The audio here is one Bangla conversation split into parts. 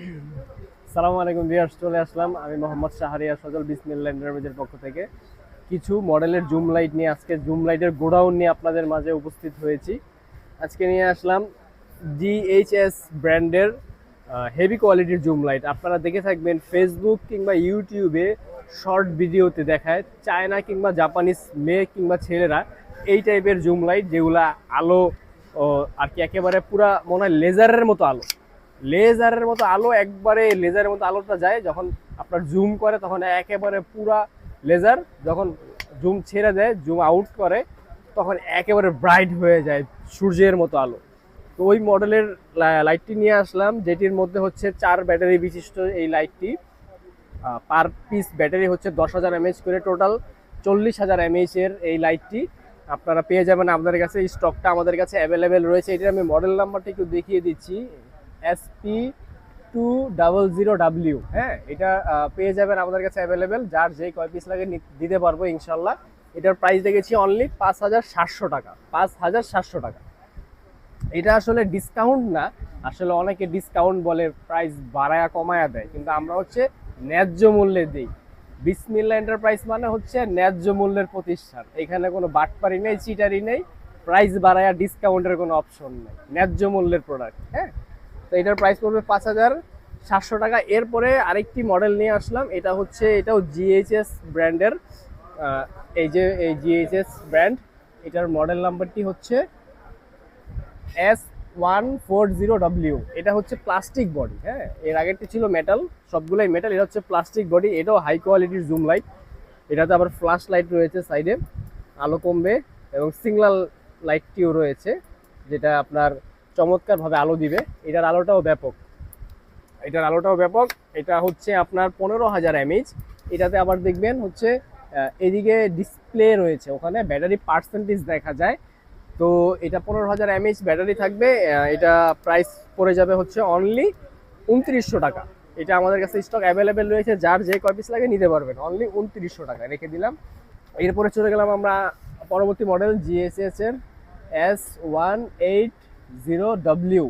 সালামু আলাইকুম ভিউয়ার্স, চলে আসলাম। আমি মোহাম্মদ শাহরিয়া সজল বিসমিল্লা এন্টারপ্রাইজের পক্ষ থেকে। কিছু মডেলের জুম লাইট নিয়ে আজকে জুম লাইটের গোডাউন নিয়ে আপনাদের মাঝে উপস্থিত হয়েছি। আজকে নিয়ে আসলাম জিএইচএস ব্র্যান্ডের হেভি কোয়ালিটির জুম লাইট। আপনারা দেখে থাকবেন ফেসবুক কিংবা ইউটিউবে শর্ট ভিডিওতে দেখায় চায়না কিংবা জাপানিজ মেয়ে কিংবা ছেলেরা এই টাইপের জুম লাইট যেগুলা আলো আর কি একেবারে পুরা মনে হয় লেজারের মতো আলো। লেজারের মতো আলো, একবারে লেজারের মতো আলোটা যায়, যখন আপনার জুম করে, তখন একেবারে পুরা লেজার যখন জুম ছেড়ে দেয় জুম আউট করে, তখন একেবারে ব্রাইট হয়ে যায় সূর্যের মতো আলো। তো ওই মডেলের লাইটটি নিয়ে আসলাম, যেটির মধ্যে হচ্ছে চার ব্যাটারি বিশিষ্ট এই লাইটটি পার পিস ব্যাটারি হচ্ছে দশ হাজার এমএইচ করে টোটাল চল্লিশ হাজার এমএইচ এর এই লাইটটি আপনারা পেয়ে যাবেন আপনাদের কাছে। এই স্টকটা আমাদের কাছে অ্যাভেলেবেল রয়েছে। এটির আমি মডেল নাম্বারটা একটু দেখিয়ে দিচ্ছি। SP two double zero W হ্যাঁ এটা পেয়ে যাবেন আমাদের কাছে অ্যাভেলেবেল যার যেই কয় পিস লাগে দিতে পারব ইনশাল্লাহ। এটার প্রাইস দেখেছি অনলি পাঁচ হাজার সাতশো টাকা। পাঁচ হাজার সাতশো টাকা। এটা আসলে ডিসকাউন্ট না। আসলে অনেকে ডিসকাউন্ট বলে প্রাইস বাড়ায়া, কমায়া দেয়। কিন্তু আমরা হচ্ছে ন্যায্য মূল্যে দিই। বিসমিল্লা এন্টারপ্রাইজ মানে হচ্ছে ন্যায্য মূল্যের প্রতিষ্ঠান। এখানে কোনো বাটপারি নেই চিটারি নেই। প্রাইস বাড়ায়া ডিসকাউন্টের কোনো অপশন নেই। ন্যায্য মূল্যের প্রোডাক্ট হ্যাঁ? তো এটার প্রাইস পড়বে পাঁচ হাজার সাতশো টাকা। এরপরে আরেকটি মডেল নিয়ে আসলাম। এটা হচ্ছে, এটাও জিএইচএস ব্র্যান্ডের এই যে, এই জিএইচএস ব্র্যান্ড এটার মডেল নাম্বারটি হচ্ছে S one four zero W এটা হচ্ছে প্লাস্টিক বডি হ্যাঁ? এর আগেরটি ছিল মেটাল সবগুলোই মেটাল এটা হচ্ছে প্লাস্টিক বডি এটাও হাই কোয়ালিটির জুম লাইট এটাতে আবার ফ্ল্যাশ লাইট রয়েছে সাইডে আলো কমবে এবং সিগনাল লাইটটিও রয়েছে, যেটা আপনার চমৎকারভাবে আলো দিবে। এটার আলোটাও ব্যাপক। এটার আলোটাও ব্যাপক। এটা হচ্ছে আপনার পনেরো হাজার এমএইচ। এটাতে আবার দেখবেন হচ্ছে এদিকে ডিসপ্লে রয়েছে। ওখানে ব্যাটারি পার্সেন্টেজ দেখা যায়। তো এটা পনেরো হাজার এমএইচ ব্যাটারি থাকবে। এটা প্রাইস পড়ে যাবে হচ্ছে অনলি উনত্রিশশো টাকা। এটা আমাদের কাছে স্টক অ্যাভেলেবেল রয়েছে। যার যে কয় পিস লাগে নিতে পারবেন। অনলি উনত্রিশশো টাকা রেখে দিলাম। এরপরে চলে গেলাম আমরা পরবর্তী মডেল জিএসএস এর S one eight zero W.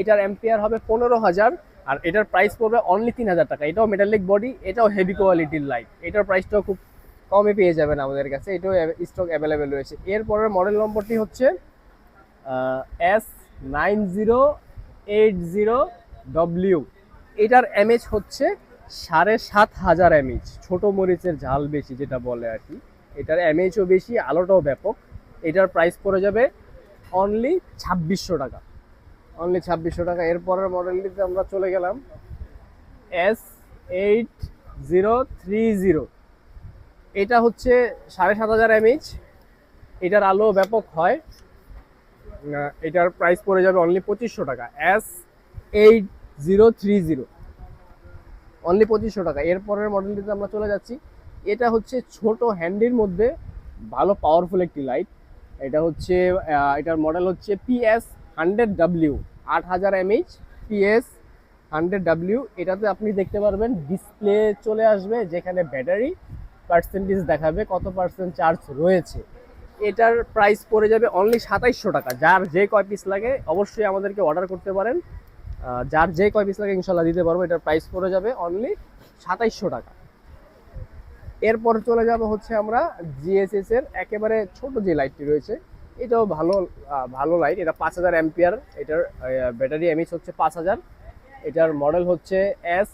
এটার এম্পিয়ার হবে পনেরো হাজার আর এটার প্রাইস পড়বে অনলি তিন হাজার টাকা। এটাও মেটালিক বডি এটাও হেভি কোয়ালিটির লাইট এটার প্রাইসটাও খুব কমে পেয়ে যাবেন আমাদের কাছে। এটাও স্টক অ্যাভেলেবেল রয়েছে। এরপরের মডেল নম্বরটি হচ্ছে S nine zero eight zero W. এটার এমএচ হচ্ছে সাড়ে সাত হাজার এমএচ ছোট মরিচের ঝাল বেশি যেটা বলে আর কি। এটার এমএচও বেশি, আলোটাও ব্যাপক। এটার প্রাইস পড়ে যাবে অনলি ছাব্বিশশো টাকা। অনলি ছাব্বিশশো টাকা। এরপরের মডেলটিতে আমরা চলে গেলাম। S eight zero three zero এটা হচ্ছে সাড়ে সাত হাজার এমএইচ এটার আলো ব্যাপক হয়। এটার প্রাইস পড়ে যাবে অনলি পঁচিশশো টাকা। S eight zero three zero only পঁচিশশো টাকা। এরপরের মডেলটিতে আমরা চলে যাচ্ছি। এটা হচ্ছে ছোট হ্যান্ডির মধ্যে ভালো পাওয়ারফুল একটি লাইট এটা হচ্ছে এটার মডেল হচ্ছে পিএস হান্ড্রেড ডাব্লিউ আট হাজার এমএইচ পিএস হান্ড্রেড ডাব্লিউ এটাতে আপনি দেখতে পারবেন ডিসপ্লে চলে আসবে, যেখানে ব্যাটারি পার্সেন্টেজ দেখাবে কত পার্সেন্ট চার্জ রয়েছে। এটার প্রাইস পড়ে যাবে অনলি সাতাইশশো টাকা। যার যে কয় পিস লাগে, অবশ্যই আমাদেরকে অর্ডার করতে পারেন। যার যে কয় পিস লাগে, ইনশাল্লাহ দিতে পারব। এটার প্রাইস পড়ে যাবে অনলি সাতাইশশো টাকা। এরপর চলে যাব হচ্ছে আমরা জিএসএস এর একেবারে ছোট যে লাইটটি রয়েছে, এটাও ভালো ভালো লাইট এটা পাঁচ হাজার অ্যাম্পিয়ার এটার ব্যাটারি এমএইচ হচ্ছে পাঁচ হাজার। এটার মডেল হচ্ছে S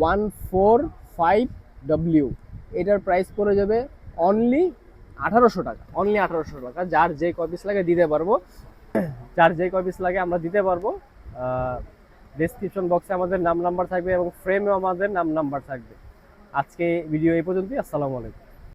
one four five W এটার প্রাইস পড়ে যাবে অনলি আঠারোশো টাকা অনলি আঠারোশো টাকা। যার যে কপিস লাগে দিতে পারব। যার যে কপিস লাগে আমরা দিতে পারব। ডেসক্রিপশন বক্সে আমাদের নাম নাম্বার থাকবে এবং ফ্রেমেও আমাদের নাম নাম্বার থাকবে। আজকে ভিডিও এই পর্যন্তই আসসালামু আলাইকুম।